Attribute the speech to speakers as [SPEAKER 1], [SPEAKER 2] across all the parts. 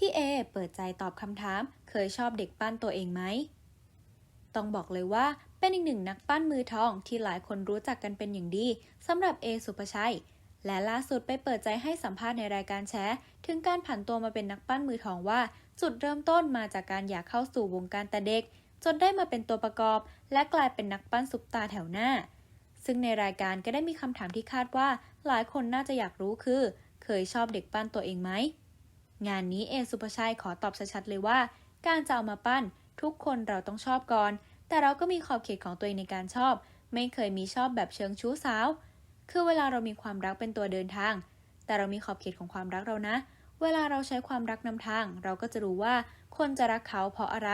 [SPEAKER 1] พี่เอเปิดใจตอบคำถาม เคยชอบเด็กปั้นตัวเองไหม ต้องบอกเลยว่าเป็นอีกหนึ่งนักปั้นมือทองที่หลายคนรู้จักกันเป็นอย่างดีสำหรับเอสุภชัย และล่าสุดไปเปิดใจให้สัมภาษณ์ในรายการแชร์ถึงการผันตัวมาเป็นนักปั้นมือทองว่า จุดเริ่มต้นมาจากการอยากเข้าสู่วงการแต่เด็ก จนได้มาเป็นตัวประกอบ และกลายเป็นนักปั้นซุปตาแถวหน้า ซึ่งในรายการก็ได้มีคำถามที่คาดว่า หลายคนน่าจะอยากรู้คือ เคยชอบเด็กปั้นตัวเองไหม งานนี้เอสุภชัยขอตอบชัดๆเลยว่า การจะเอามาปั้น ทุกคนเราต้องชอบก่อน แต่เราก็มีขอบเขตของตัวเองในการชอบ ไม่เคยมีชอบแบบเชิงชู้สาว คือเวลาเรามีความรักเป็นตัวเดินทาง แต่เรามีขอบเขตของความรักเรานะ เวลาเราใช้ความรักนำทาง เราก็จะรู้ว่าคนจะรักเขาเพราะอะไร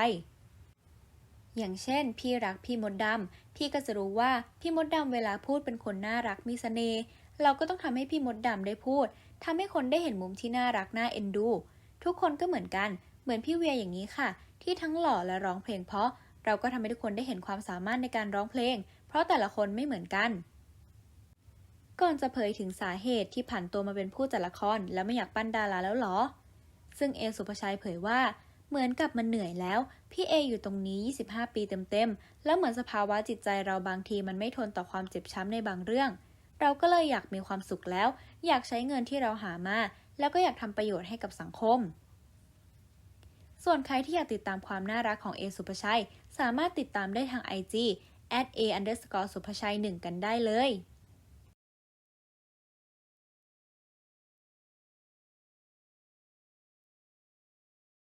[SPEAKER 1] อย่างเช่น พี่รักพี่มดดำพี่ก็จะรู้ว่าพี่มดดำเวลาพูดเป็นคนน่ารักมีเสน่ห์เราก็ต้องทำให้พี่มดดำได้พูด ทำให้คนได้เห็นมุมที่น่ารักน่าเอ็นดู ทุกคนก็เหมือนกัน เหมือนพี่เวียอย่างนี้ค่ะ ที่ทั้งหล่อและร้องเพลงเพราะ เราก็ทำให้ทุกคนได้เห็นความสามารถในการร้องเพลง เพราะแต่ละคนไม่เหมือนกัน ก่อนจะเผยถึงสาเหตุที่ผันตัวมาเป็นผู้จัดละคร แล้วไม่อยากปั้นดาราแล้วหรอ ซึ่งเอสุภชัยเผยว่าเหมือนกับมันเหนื่อยแล้ว พี่เออยู่ตรงนี้ 25 ปีเต็มๆ แล้วเหมือนสภาวะจิตใจเราบางทีมันไม่ทนต่อความเจ็บช้ำในบางเรื่อง เราก็เลยอยากมีความสุขแล้ว อยากใช้เงินที่เราหามา แล้วก็อยากทำประโยชน์ให้กับสังคม ส่วนใครที่อยากติดตามความน่ารักของเอสุภชัย สามารถติดตามได้ทาง IG at a underscore สุภชัย1กันได้เลย